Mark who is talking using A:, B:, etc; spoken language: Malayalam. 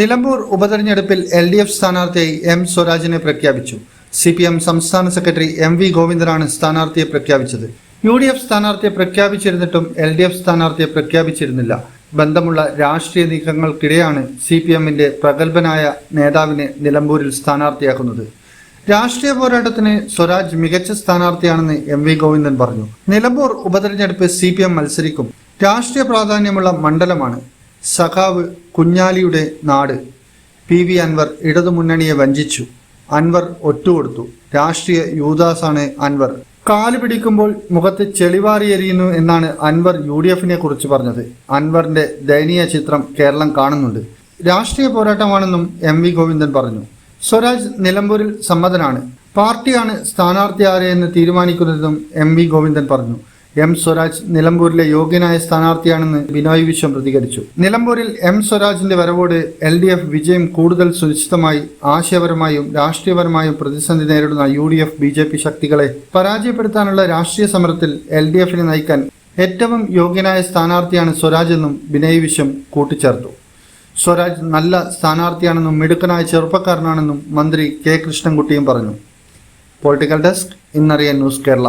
A: നിലമ്പൂർ ഉപതെരഞ്ഞെടുപ്പിൽ എൽ ഡി എഫ് സ്ഥാനാർത്ഥിയായി എം സ്വരാജിനെ പ്രഖ്യാപിച്ചു. സി പി എം സംസ്ഥാന സെക്രട്ടറി എം വി ഗോവിന്ദനാണ് സ്ഥാനാർത്ഥിയെ പ്രഖ്യാപിച്ചത്. യു ഡി എഫ് സ്ഥാനാർത്ഥിയെ പ്രഖ്യാപിച്ചിരുന്നിട്ടും എൽ ഡി എഫ് സ്ഥാനാർത്ഥിയെ പ്രഖ്യാപിച്ചിരുന്നില്ല. ബന്ധമുള്ള രാഷ്ട്രീയ നീക്കങ്ങൾക്കിടെയാണ് സി പി എമ്മിന്റെ പ്രഗത്ഭനായ നേതാവിനെ നിലമ്പൂരിൽ സ്ഥാനാർത്ഥിയാക്കുന്നത്. രാഷ്ട്രീയ പോരാട്ടത്തിന് സ്വരാജ് മികച്ച സ്ഥാനാർത്ഥിയാണെന്ന് എം വി ഗോവിന്ദൻ പറഞ്ഞു. നിലമ്പൂർ ഉപതെരഞ്ഞെടുപ്പ് സി പി എം മത്സരിക്കും. രാഷ്ട്രീയ പ്രാധാന്യമുള്ള മണ്ഡലമാണ് സഖാവ് കുഞ്ഞാലിയുടെ നാട്. പി വി അൻവർ ഇടതുമുന്നണിയെ വഞ്ചിച്ചു. അൻവർ ഒറ്റുകൊടുത്തു. രാഷ്ട്രീയ യൂദാസാണ് അൻവർ. കാൽ പിടിക്കുമ്പോൾ മുഖത്ത് ചെളിവാറി എന്നാണ് അൻവർ യു ഡി എഫിനെ കുറിച്ച് പറഞ്ഞത്. അൻവറിന്റെ ദയനീയ ചിത്രം കേരളം കാണുന്നുണ്ട്. രാഷ്ട്രീയ പോരാട്ടമാണെന്നും എം വി ഗോവിന്ദൻ പറഞ്ഞു. സ്വരാജ് നിലമ്പൂരിൽ സമ്മതനാണ്. പാർട്ടിയാണ് സ്ഥാനാർത്ഥി ആരെയെന്ന് തീരുമാനിക്കുന്നതെന്നും എം വി ഗോവിന്ദൻ പറഞ്ഞു. എം സ്വരാജ് നിലമ്പൂരിലെ യോഗ്യനായ സ്ഥാനാർത്ഥിയാണെന്ന് ബിനോയ് വിശ്വം പ്രതികരിച്ചു. നിലമ്പൂരിൽ എം സ്വരാജിന്റെ വരവോട് എൽ ഡി എഫ് വിജയം കൂടുതൽ സുനിശ്ചിതമായി ആശയപരമായും രാഷ്ട്രീയപരമായും പ്രതിസന്ധി നേരിടുന്ന U D F B J P ശക്തികളെ പരാജയപ്പെടുത്താനുള്ള രാഷ്ട്രീയ സമരത്തിൽ എൽ ഡി എഫിനെ നയിക്കാൻ ഏറ്റവും യോഗ്യനായ സ്ഥാനാർത്ഥിയാണ് സ്വരാജ് എന്നും ബിനോയ് വിശ്വം കൂട്ടിച്ചേർത്തു. സ്വരാജ് നല്ല സ്ഥാനാർത്ഥിയാണെന്നും മിടുക്കനായ ചെറുപ്പക്കാരനാണെന്നും മന്ത്രി കെ കൃഷ്ണൻകുട്ടിയും പറഞ്ഞു. പൊളിറ്റിക്കൽ ഡെസ്ക് ഇന്നറിയ ന്യൂസ് കേരള.